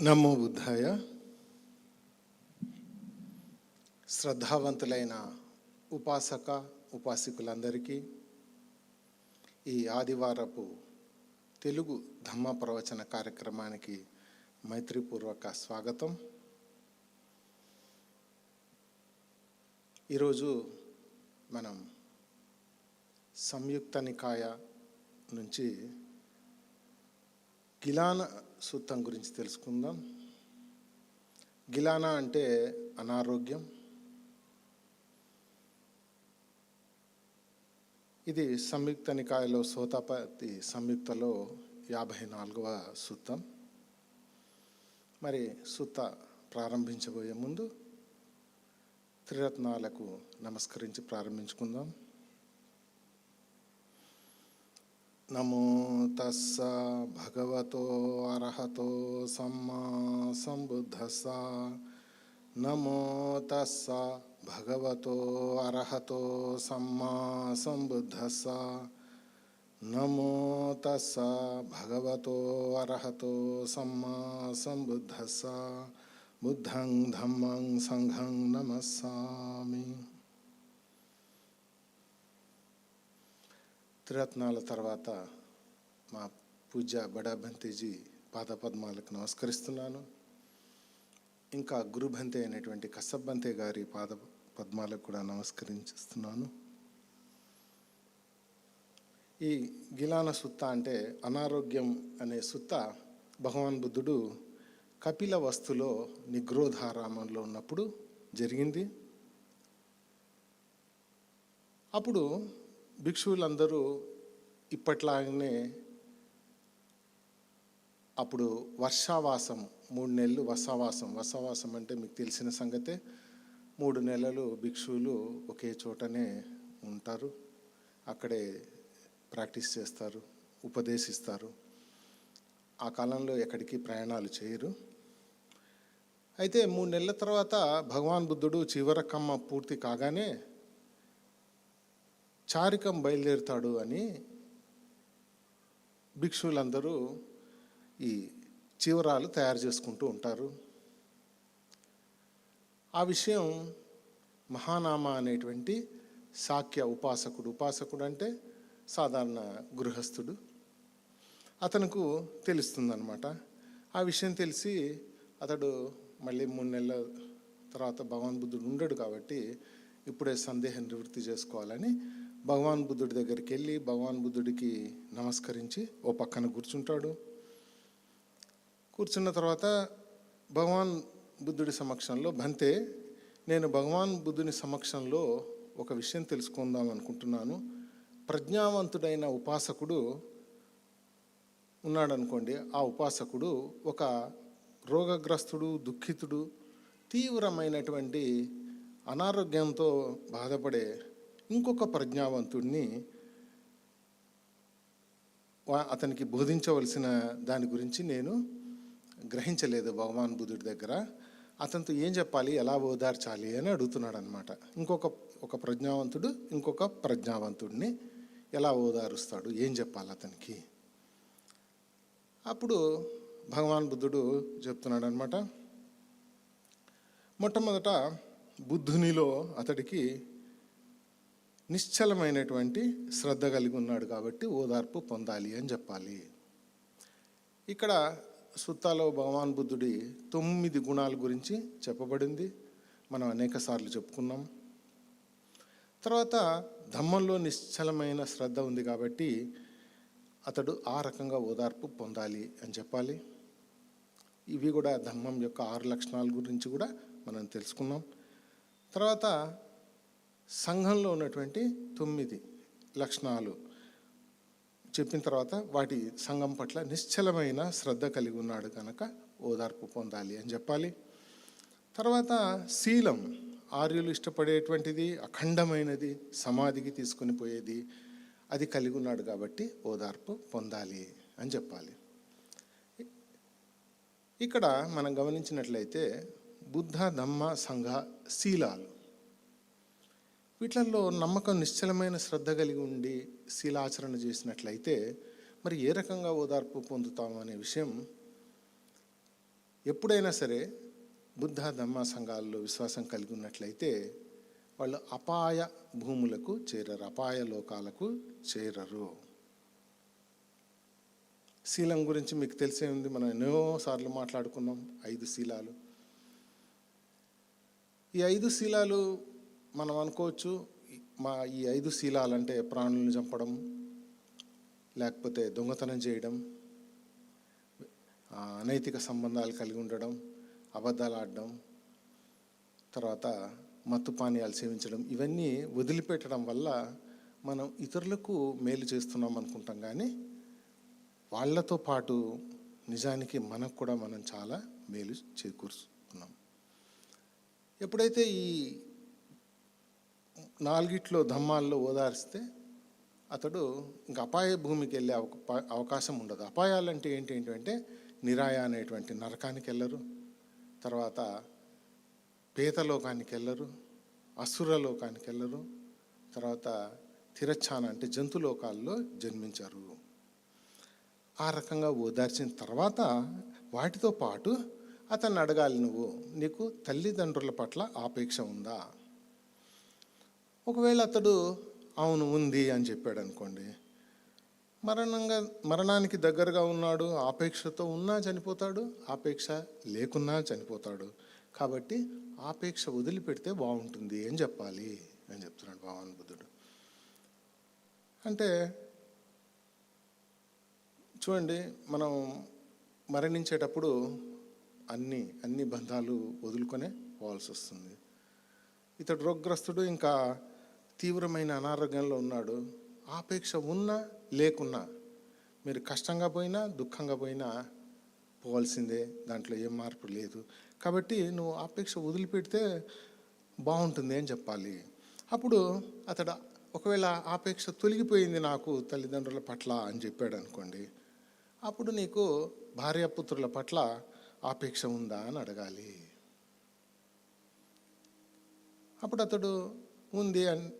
నమో బుద్ధాయ. శ్రద్ధావంతులైన ఉపాసక ఉపాసికులందరికీ ఈ ఆదివారపు తెలుగు ధమ్మ ప్రవచన కార్యక్రమానికి మైత్రిపూర్వక స్వాగతం. ఈరోజు మనం సంయుక్త నికాయ నుంచి గిలాన సూత్రం గురించి తెలుసుకుందాం. గిలానా అంటే అనారోగ్యం. ఇది సంయుక్త నికాయలో సోతాపతి సంయుక్తలో యాభై నాలుగవ సూత్రం. మరి సూత ప్రారంభించబోయే ముందు త్రిరత్నాలకు నమస్కరించి ప్రారంభించుకుందాం. නමෝ තස්සා භගවතෝ අරහතෝ සම්මා සම්බුද්දස්සා. නමෝ තස්සා භගවතෝ අරහතෝ සම්මා සම්බුද්දස්සා. නමෝ තස්සා භගවතෝ අරහතෝ සම්මා සම්බුද්දස්සා. බුද්ධං ධම්මං සංඝං නමස්සාමි. త్రిరత్నాల తర్వాత మా పూజ బడా బంతేజీ పాదపద్మాలకు నమస్కరిస్తున్నాను. ఇంకా గురుభంతే అయినటువంటి కసబ్బంతే గారి పాద పద్మాలకు కూడా నమస్కరిస్తున్నాను. ఈ గిలాన సుత్త అంటే అనారోగ్యం అనే సుత్త భగవాన్ బుద్ధుడు కపిల వస్తులో నిగ్రోధారామంలో ఉన్నప్పుడు జరిగింది. అప్పుడు భిక్షువులందరూ ఇప్పట్లాగనే అప్పుడు వర్షావాసం మూడు నెలలు వసావాసం. వసావాసం అంటే మీకు తెలిసిన సంగతే. మూడు నెలలు భిక్షువులు ఒకే చోటనే ఉంటారు. అక్కడే ప్రాక్టీస్ చేస్తారు ఉపదేశిస్తారు. ఆ కాలంలో ఎక్కడికి ప్రయాణాలు చేయరు. అయితే మూడు నెలల తర్వాత భగవాన్ బుద్ధుడు చివరకమ్మ పూర్తి కాగానే చారికం బయలుదేరుతాడు అని భిక్షువులందరూ ఈ చివరాలు తయారు చేసుకుంటూ ఉంటారు. ఆ విషయం మహానామ అనేటువంటి సాఖ్య ఉపాసకుడు ఉపాసకుడు అంటే సాధారణ గృహస్థుడు. అతనుకు తెలుస్తుందన్నమాట. ఆ విషయం తెలిసి అతడు మళ్ళీ మూడు నెలల తర్వాత భగవాన్ బుద్ధుడు ఉండడు కాబట్టి ఇప్పుడే సందేహ నివృత్తి చేసుకోవాలని భగవాన్ బుద్ధుడి దగ్గరికి వెళ్ళి భగవాన్ బుద్ధుడికి నమస్కరించి ఓ పక్కన కూర్చుంటాడు. కూర్చున్న తర్వాత భగవాన్ బుద్ధుడి సమక్షంలో బంతే నేను భగవాన్ బుద్ధుని సమక్షంలో ఒక విషయం తెలుసుకుందాం అనుకుంటున్నాను. ప్రజ్ఞావంతుడైన ఉపాసకుడు ఉన్నాడనుకోండి ఆ ఉపాసకుడు ఒక రోగగ్రస్తుడు దుఃఖితుడు తీవ్రమైనటువంటి అనారోగ్యంతో బాధపడే ఇంకొక ప్రజ్ఞావంతుడిని అతనికి బోధించవలసిన దాని గురించి నేను గ్రహించలేదు భగవాన్ బుద్ధుడి దగ్గర. అతనితో ఏం చెప్పాలి ఎలా ఓదార్చాలి అని అడుగుతున్నాడు అనమాట ఇంకొక ఒక ప్రజ్ఞావంతుడు ఇంకొక ప్రజ్ఞావంతుడిని ఎలా ఓదారుస్తాడు ఏం చెప్పాలి అతనికి? అప్పుడు భగవాన్ బుద్ధుడు చెప్తున్నాడు అనమాట మొట్టమొదట బుద్ధునిలో అతడికి నిశ్చలమైనటువంటి శ్రద్ధ కలిగి ఉన్నాడు కాబట్టి ఓదార్పు పొందాలి అని చెప్పాలి. ఇక్కడ సుత్తాలో భగవాన్ బుద్ధుడి తొమ్మిది గుణాల గురించి చెప్పబడింది. మనం అనేక సార్లు చెప్పుకున్నాం. తర్వాత ధమ్మంలో నిశ్చలమైన శ్రద్ధ ఉంది కాబట్టి అతడు ఆ రకంగా ఓదార్పు పొందాలి అని చెప్పాలి. ఇవి కూడా ధమ్మం యొక్క ఆరు లక్షణాల గురించి కూడా మనం తెలుసుకున్నాం. తర్వాత సంఘంలో ఉన్నటువంటి తొమ్మిది లక్షణాలు చెప్పిన తర్వాత వాటి సంఘం పట్ల నిశ్చలమైన శ్రద్ధ కలిగి ఉన్నాడు కనుక ఓదార్పు పొందాలి అని చెప్పాలి. తర్వాత శీలం ఆర్యులు ఇష్టపడేటువంటిది అఖండమైనది సమాధికి తీసుకొని పోయేది అది కలిగి ఉన్నాడు కాబట్టి ఓదార్పు పొందాలి అని చెప్పాలి. ఇక్కడ మనం గమనించినట్లయితే బుద్ధ ధమ్మ సంఘ శీలాలు వీటిల్లో నమ్మకం నిశ్చలమైన శ్రద్ధ కలిగి ఉండి శీలాచరణ చేసినట్లయితే మరి ఏ రకంగా ఓదార్పు పొందుతాము అనే విషయం ఎప్పుడైనా సరే బుద్ధ ధమ్మ సంఘాల్లో విశ్వాసం కలిగి ఉన్నట్లయితే వాళ్ళు అపాయ భూములకు చేరరు అపాయ లోకాలకు చేరరు. శీలం గురించి మీకు తెలిసే ఉంది మనం ఎన్నో సార్లు మాట్లాడుకున్నాం ఐదు శీలాలు. ఈ ఐదు శీలాలు మనం అనుకోవచ్చు మా ఈ ఐదు శీలాలు అంటే ప్రాణులను చంపడం లేకపోతే దొంగతనం చేయడం అనైతిక సంబంధాలు కలిగి ఉండడం అబద్ధాలు ఆడడం తర్వాత మత్తు పానీయాలు సేవించడం ఇవన్నీ వదిలిపెట్టడం వల్ల మనం ఇతరులకు మేలు చేస్తున్నాం అనుకుంటాం కానీ వాళ్ళతో పాటు నిజానికి మనకు కూడా మనం చాలా మేలు చేకూరుస్తున్నాం. ఎప్పుడైతే ఈ నాలుగిట్లో ధమ్మాల్లో ఓదార్స్తే అతడు ఇంక అపాయ భూమికి వెళ్ళే అవకాశం ఉండదు. అపాయాలు అంటే ఏంటి ఏంటంటే నిరాయ అనేటువంటి నరకానికి వెళ్ళరు. తర్వాత పేతలోకానికి వెళ్ళరు అసురలోకానికి వెళ్ళరు తర్వాత తిరచ్ఛాన అంటే జంతులోకాల్లో జన్మించారు. ఆ రకంగా ఓదార్చిన తర్వాత వాటితో పాటు అతన్ని అడగాలి నువ్వు నీకు తల్లిదండ్రుల పట్ల ఆపేక్ష ఉందా? ఒకవేళ అతడు అవును ఉంది అని చెప్పాడు అనుకోండి మరణంగా మరణానికి దగ్గరగా ఉన్నాడు ఆపేక్షతో ఉన్నా చనిపోతాడు ఆపేక్ష లేకున్నా చనిపోతాడు. కాబట్టి ఆపేక్ష వదిలిపెడితే బాగుంటుంది అని చెప్పాలి అని చెప్తున్నాడు భగవాన్ బుద్ధుడు. అంటే చూడండి మనం మరణించేటప్పుడు అన్ని అన్ని బంధాలు వదులుకొనే పోవాల్సి వస్తుంది. ఇతడు రోగ్రస్తుడు ఇంకా తీవ్రమైన అనారోగ్యంలో ఉన్నాడు ఆపేక్ష ఉన్నా లేకున్నా మీరు కష్టంగా పోయినా దుఃఖంగా పోయినా పోవాల్సిందే దాంట్లో ఏం మార్పు లేదు. కాబట్టి నువ్వు ఆపేక్ష వదిలిపెడితే బాగుంటుంది అని చెప్పాలి. అప్పుడు అతడు ఒకవేళ ఆపేక్ష తొలగిపోయింది నాకు తల్లిదండ్రుల పట్ల అని చెప్పాడు అనుకోండి అప్పుడు నీకు భార్యాపుత్రుల పట్ల ఆపేక్ష ఉందా అని అడగాలి. అప్పుడు అతడు ఉంది అని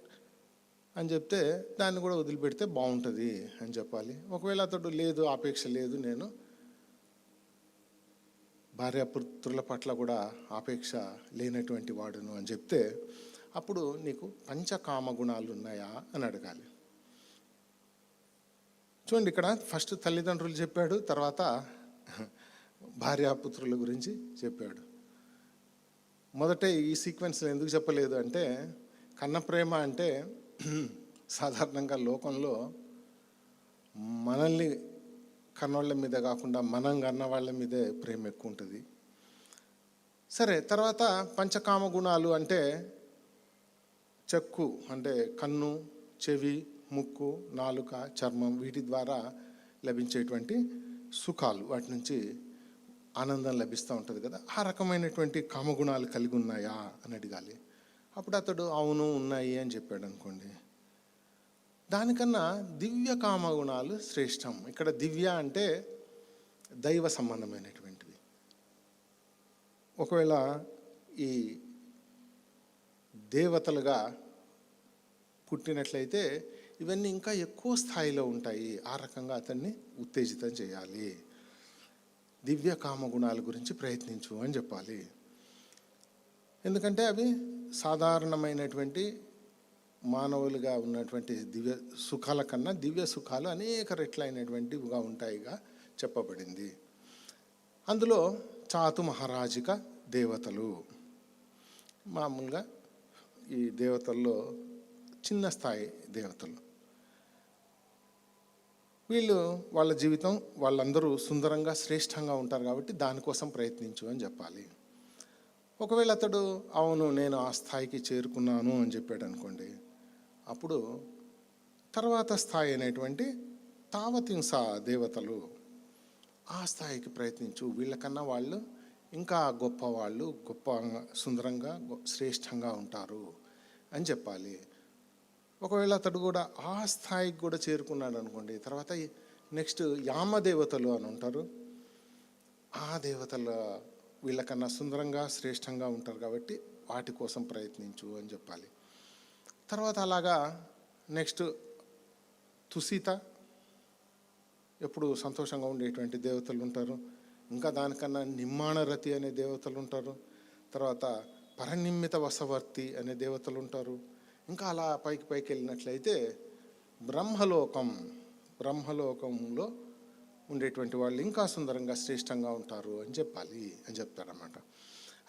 అని చెప్తే దాన్ని కూడా వదిలిపెడితే బాగుంటుంది అని చెప్పాలి. ఒకవేళ అతడు లేదు ఆపేక్ష లేదు నేను భార్యాపుత్రుల పట్ల కూడా ఆపేక్ష లేనటువంటి వాడును అని చెప్తే అప్పుడు నీకు పంచకామ గుణాలు ఉన్నాయా అని అడగాలి. చూడండి ఇక్కడ ఫస్ట్ తల్లిదండ్రులు చెప్పాడు తర్వాత భార్యాపుత్రుల గురించి చెప్పాడు. మొదట ఈ సీక్వెన్స్ ఎందుకు చెప్పలేదు అంటే కన్న ప్రేమ అంటే సాధారణంగా లోకంలో మనల్ని కన్నోళ్ళ మీద కాకుండా మనం కన్న వాళ్ళ మీదే ప్రేమ ఎక్కువ ఉంటుంది. సరే తర్వాత పంచకామ గుణాలు అంటే చెక్కు అంటే కన్ను చెవి ముక్కు నాలుక చర్మం వీటి ద్వారా లభించేటువంటి సుఖాలు. వాటి నుంచి ఆనందం లభిస్తూ ఉంటుంది కదా. ఆ రకమైనటువంటి కామగుణాలు కలిగి ఉన్నాయా అని అడగాలి. అప్పుడు అతడు అవును ఉన్నాయి అని చెప్పాడు అనుకోండి. దానికన్నా దివ్య కామగుణాలు శ్రేష్టం. ఇక్కడ దివ్య అంటే దైవ సంబంధమైనటువంటివి ఒకవేళ ఈ దేవతలుగా పుట్టినట్లయితే ఇవన్నీ ఇంకా ఎక్కువ స్థాయిలో ఉంటాయి. ఆ రకంగా అతన్ని ఉత్తేజితం చేయాలి. దివ్య కామగుణాల గురించి ప్రయత్నించు అని చెప్పాలి. ఎందుకంటే అవి సాధారణమైనటువంటి మానవులుగా ఉన్నటువంటి దివ్య సుఖాల కన్నా దివ్య సుఖాలు అనేక రెట్లైనటువంటివిగా ఉంటాయిగా చెప్పబడింది. అందులో చాతు మహారాజిక దేవతలు. మామూలుగా ఈ దేవతల్లో చిన్న స్థాయి దేవతలు. వీళ్ళు వాళ్ళ జీవితం వాళ్ళందరూ సుందరంగా శ్రేష్టంగా ఉంటారు కాబట్టి దానికోసం ప్రయత్నించు అని చెప్పాలి. ఒకవేళ అతడు అవును నేను ఆ స్థాయికి చేరుకున్నాను అని చెప్పాడు అనుకోండి అప్పుడు తర్వాత స్థాయి అనేటువంటి తావతింస దేవతలు ఆ స్థాయికి ప్రయత్నించు. వీళ్ళకన్నా వాళ్ళు ఇంకా గొప్ప వాళ్ళు గొప్ప సుందరంగా గొ- శ్రేష్టంగా ఉంటారు అని చెప్పాలి. ఒకవేళ అతడు కూడా ఆ స్థాయికి కూడా చేరుకున్నాడు అనుకోండి తర్వాత నెక్స్ట్ యామ దేవతలు అని ఉంటారు. ఆ దేవతల వీళ్ళకన్నా సుందరంగా శ్రేష్టంగా ఉంటారు కాబట్టి వాటి కోసం ప్రయత్నించు అని చెప్పాలి. తర్వాత అలాగా నెక్స్ట్ తుసీత. ఎప్పుడు సంతోషంగా ఉండేటువంటి దేవతలు ఉంటారు. ఇంకా దానికన్నా నిమ్మాణరతి అనే దేవతలు ఉంటారు. తర్వాత పరనిమ్మిత వసవర్తి అనే దేవతలు ఉంటారు. ఇంకా అలా పైకి పైకి వెళ్ళినట్లయితే బ్రహ్మలోకం బ్రహ్మలోకంలో ఉండేటువంటి వాళ్ళు ఇంకా సుందరంగా శ్రేష్టంగా ఉంటారు అని చెప్పాలి అని చెప్తారన్నమాట.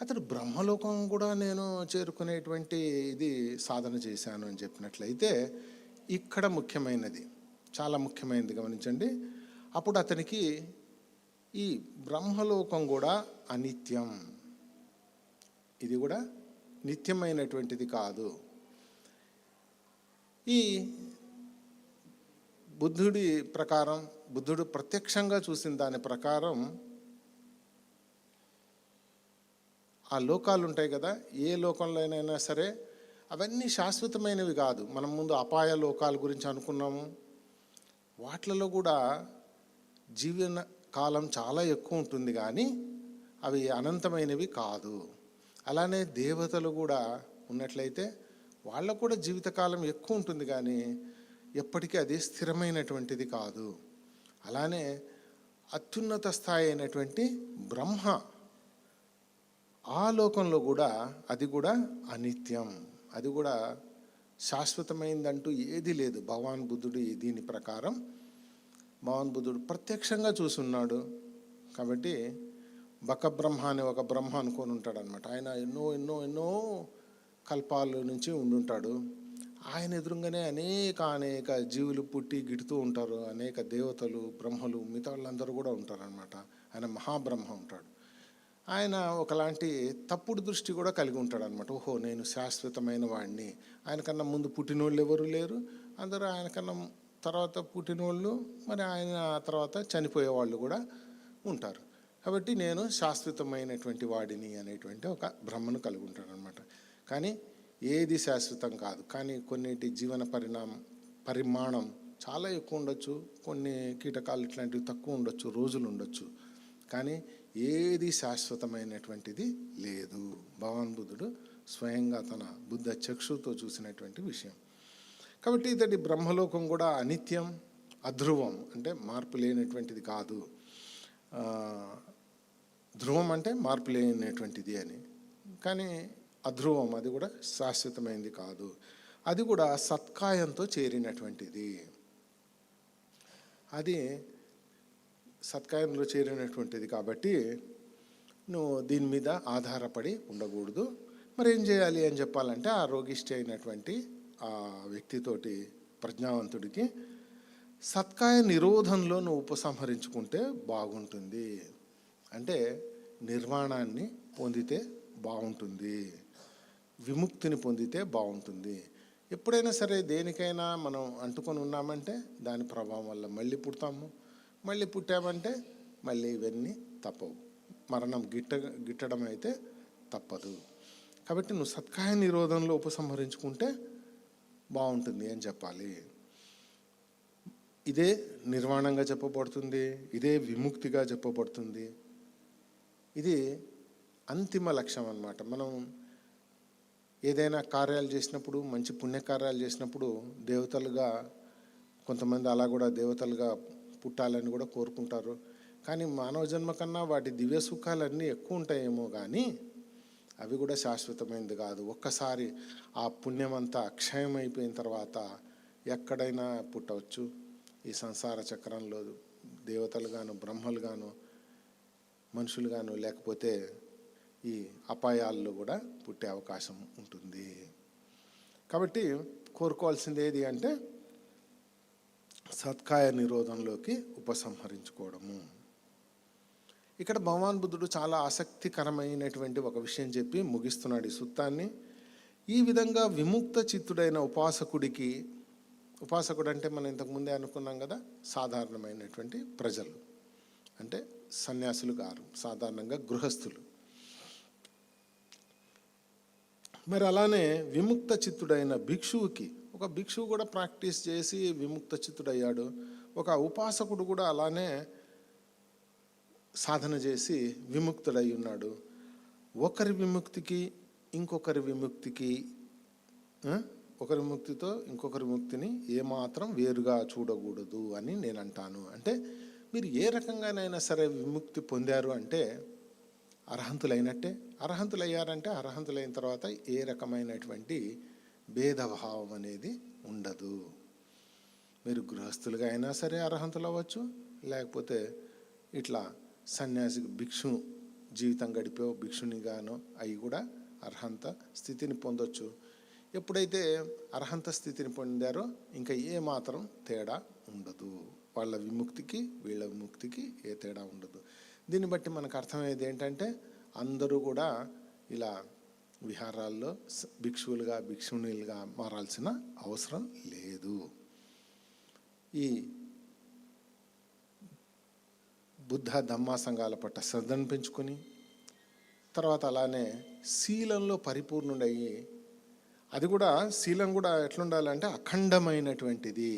అతడు బ్రహ్మలోకం కూడా నేను చేరుకునేటువంటి ఇది సాధన చేశాను అని చెప్పినట్లయితే ఇక్కడ ముఖ్యమైనది. చాలా ముఖ్యమైనది గమనించండి. అప్పుడు అతనికి ఈ బ్రహ్మలోకం కూడా అనిత్యం. ఇది కూడా నిత్యమైనటువంటిది కాదు. ఈ బుద్ధుడి ప్రకారం బుద్ధుడు ప్రత్యక్షంగా చూసిన దాని ప్రకారం ఆ లోకాలు ఉంటాయి కదా ఏ లోకంలోనైనా సరే అవన్నీ శాశ్వతమైనవి కాదు. మనం ముందు అపాయ లోకాల గురించి అనుకున్నాము. వాటిలలో కూడా జీవన కాలం చాలా ఎక్కువ ఉంటుంది కానీ అవి అనంతమైనవి కాదు. అలానే దేవతలు కూడా ఉన్నట్లయితే వాళ్ళకు కూడా జీవితకాలం ఎక్కువ ఉంటుంది కానీ ఎప్పటికీ అది స్థిరమైనటువంటిది కాదు. అలానే అత్యున్నత స్థాయి అయినటువంటి బ్రహ్మ ఆ లోకంలో కూడా అది కూడా అనిత్యం. అది కూడా శాశ్వతమైందంటూ ఏది లేదు. భగవాన్ బుద్ధుడు దీని ప్రకారం భగవాన్ బుద్ధుడు ప్రత్యక్షంగా చూసున్నాడు. కాబట్టి బకబ్రహ్మ అనే ఒక బ్రహ్మ అనుకొని ఉంటాడనమాట ఆయన ఎన్నో ఎన్నో ఎన్నో కల్పాల నుంచి ఉండుంటాడు. ఆయన ఎదురుగానే అనేక అనేక జీవులు పుట్టి గిడుతూ ఉంటారు. అనేక దేవతలు బ్రహ్మలు మిగతా వాళ్ళందరూ కూడా ఉంటారనమాట ఆయన మహాబ్రహ్మ ఉంటాడు. ఆయన ఒకలాంటి తప్పుడు దృష్టి కూడా కలిగి ఉంటాడు అనమాట ఓహో నేను శాశ్వతమైన వాడిని ఆయనకన్నా ముందు పుట్టినోళ్ళు ఎవరు లేరు. అందరూ ఆయనకన్నా తర్వాత పుట్టినోళ్ళు మరి ఆయన తర్వాత చనిపోయే వాళ్ళు కూడా ఉంటారు. కాబట్టి నేను శాశ్వతమైనటువంటి వాడిని అనేటువంటి ఒక భ్రమను కలిగి ఉంటాడు అనమాట కానీ ఏది శాశ్వతం కాదు. కానీ కొన్నిటి జీవన పరిణామం పరిమాణం చాలా ఎక్కువ ఉండొచ్చు. కొన్ని కీటకాలు ఇట్లాంటివి తక్కువ ఉండొచ్చు రోజులు ఉండొచ్చు. కానీ ఏది శాశ్వతమైనటువంటిది లేదు. భగవాన్ బుద్ధుడు స్వయంగా తన బుద్ధ చక్షుతో చూసినటువంటి విషయం. కాబట్టి ఇతడి బ్రహ్మలోకం కూడా అనిత్యం అధ్రువం అంటే మార్పు లేనటువంటిది కాదు. ధ్రువం అంటే మార్పు లేనటువంటిది అని. కానీ అధ్రువం అది కూడా శాశ్వతమైనది కాదు. అది కూడా సత్కాయంతో చేరినటువంటిది. అది సత్కాయంలో చేరినటువంటిది కాబట్టి నువ్వు దీని మీద ఆధారపడి ఉండకూడదు. మరి ఏం చేయాలి అని చెప్పాలంటే ఆ రోగిష్టి అయినటువంటి ఆ వ్యక్తితోటి ప్రజ్ఞావంతుడికి సత్కాయ నిరోధంలో నువ్వు ఉపసంహరించుకుంటే బాగుంటుంది. అంటే నిర్వాణాన్ని పొందితే బాగుంటుంది. విముక్తిని పొందితే బాగుంటుంది. ఎప్పుడైనా సరే దేనికైనా మనం అంటుకొని ఉన్నామంటే దాని ప్రభావం వల్ల మళ్ళీ పుడతాము. మళ్ళీ పుట్టామంటే మళ్ళీ ఇవన్నీ తప్పవు. మరణం గిట్ట గిట్టడం అయితే తప్పదు. కాబట్టి నువ్వు సత్కాయ నిరోధంలో ఉపసంహరించుకుంటే బాగుంటుంది అని చెప్పాలి. ఇదే నిర్వాణంగా చెప్పబడుతుంది. ఇదే విముక్తిగా చెప్పబడుతుంది. ఇది అంతిమ లక్ష్యం అన్నమాట. మనం ఏదైనా కార్యాలు చేసినప్పుడు మంచి పుణ్యకార్యాలు చేసినప్పుడు దేవతలుగా కొంతమంది అలా కూడా దేవతలుగా పుట్టాలని కూడా కోరుకుంటారు. కానీ మానవ జన్మ కన్నా వాటి దివ్య సుఖాలన్నీ ఎక్కువ ఉంటాయేమో కానీ అవి కూడా శాశ్వతమైనది కాదు. ఒక్కసారి ఆ పుణ్యమంతా అక్షయమైపోయిన తర్వాత ఎక్కడైనా పుట్టవచ్చు. ఈ సంసార చక్రంలో దేవతలుగాను మనుషులు గాను లేకపోతే ఈ అపాయాల్లో కూడా పుట్టే అవకాశం ఉంటుంది. కాబట్టి కోరుకోవాల్సింది ఏది అంటే సత్కాయ నిరోధంలోకి ఉపసంహరించుకోవడము. ఇక్కడ భగవాన్ బుద్ధుడు చాలా ఆసక్తికరమైనటువంటి ఒక విషయం చెప్పి ముగిస్తున్నాడు ఈ సుత్తాన్ని ఈ విధంగా విముక్త చిత్తుడైన ఉపాసకుడికి ఉపాసకుడు అంటే మనం ఇంతకుముందే అనుకున్నాం కదా సాధారణమైనటువంటి ప్రజలు. అంటే సన్యాసులు గారు సాధారణంగా గృహస్థులు. మరి అలానే విముక్త చిత్తుడైన భిక్షువుకి ఒక భిక్షువు కూడా ప్రాక్టీస్ చేసి విముక్త చిత్తుడయ్యాడు. ఒక ఉపాసకుడు కూడా అలానే సాధన చేసి విముక్తుడై ఉన్నాడు. ఒకరి విముక్తికి ఇంకొకరి విముక్తికి ఒకరి విముక్తితో ఇంకొకరి ముక్తిని ఏమాత్రం వేరుగా చూడకూడదు అని నేను అంటాను అంటే మీరు ఏ రకంగానైనా సరే విముక్తి పొందారు అంటే అర్హంతులైనట్టే. అర్హంతులయ్యారంటే అర్హంతులైన తర్వాత ఏ రకమైనటువంటి భేదభావం అనేది ఉండదు. మీరు గృహస్థులుగా అయినా సరే అర్హంతులు అవ్వచ్చు లేకపోతే ఇట్లా సన్యాసి భిక్షు జీవితం గడిపో భిక్షునిగానో అవి కూడా అర్హంత స్థితిని పొందొచ్చు. ఎప్పుడైతే అర్హంత స్థితిని పొందారో ఇంకా ఏ మాత్రం తేడా ఉండదు. వాళ్ళ విముక్తికి వీళ్ళ విముక్తికి ఏ తేడా ఉండదు. దీన్ని బట్టి మనకు అర్థమయ్యేది ఏంటంటే అందరూ కూడా ఇలా విహారాల్లో భిక్షువులుగా భిక్షుణులుగా మారాల్సిన అవసరం లేదు. ఈ బుద్ధ ధమ్మా సంఘాల పట్ల శ్రద్ధను పెంచుకొని తర్వాత అలానే శీలంలో పరిపూర్ణుడయ్యి అది కూడా శీలం కూడా ఎట్లుండాలంటే అఖండమైనటువంటిది.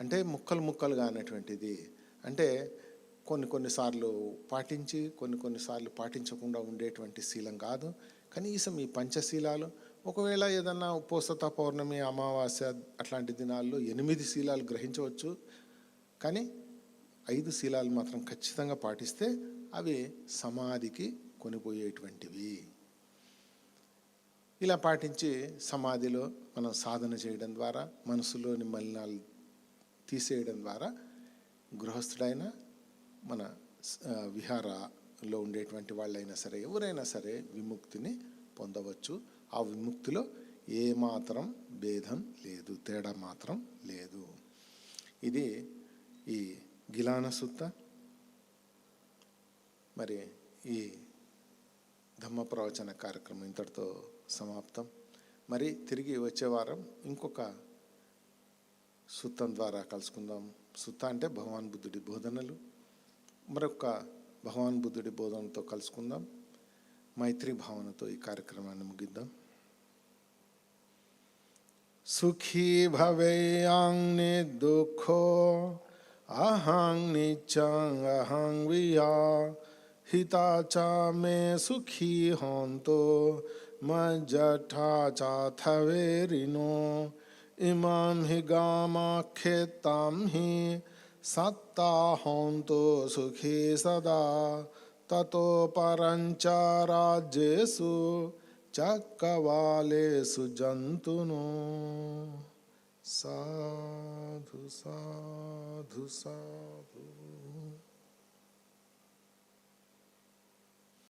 అంటే ముక్కలు ముక్కలుగా అనేటువంటిది. అంటే కొన్ని కొన్నిసార్లు పాటించి కొన్ని కొన్నిసార్లు పాటించకుండా ఉండేటువంటి శీలం కాదు. కనీసం ఈ పంచశీలాలు ఒకవేళ ఏదన్నా ఉపోసత పౌర్ణమి అమావాస్య అట్లాంటి దినాల్లో ఎనిమిది శీలాలు గ్రహించవచ్చు. కానీ ఐదు శీలాలు మాత్రం ఖచ్చితంగా పాటిస్తే అవి సమాధికి కొనిపోయేటువంటివి. ఇలా పాటించి సమాధిలో మనం సాధన చేయడం ద్వారా మనసులోని మలినాలు తీసేయడం ద్వారా గృహస్థుడైనా మన విహారలో ఉండేటువంటి వాళ్ళైనా సరే ఎవరైనా సరే విముక్తిని పొందవచ్చు. ఆ విముక్తిలో ఏమాత్రం భేదం లేదు తేడా మాత్రం లేదు. ఇది ఈ గిలాన సుత్త మరి ఈ ధమ్మ ప్రవచన కార్యక్రమం ఇంతటితో సమాప్తం. మరి తిరిగి వచ్చే వారం ఇంకొక సుత్తం ద్వారా కలుసుకుందాం. సుత్త అంటే భగవాన్ బుద్ధుడి బోధనలు. మరొక భగవాన్ బుద్ధుడి బోధనతో కలుసుకుందాం మైత్రి భావనతో ఈ కార్యక్రమాన్ని ముగిద్దాం సుఖీ భవేయాంగ్ నిర్దుఃఖో అహం నిత్యం అహం వియా హితా చ మే సుఖీ హోంతో మజ్జఠా చాథవేరినో ఇమాం హి గామాఖ్యేతాం హి సత్తా హోంతో సుఖీ సదా తతో పరంచ రాజ్యేషు చక్కవాలేసు జంతును సాధు సాధు సాధు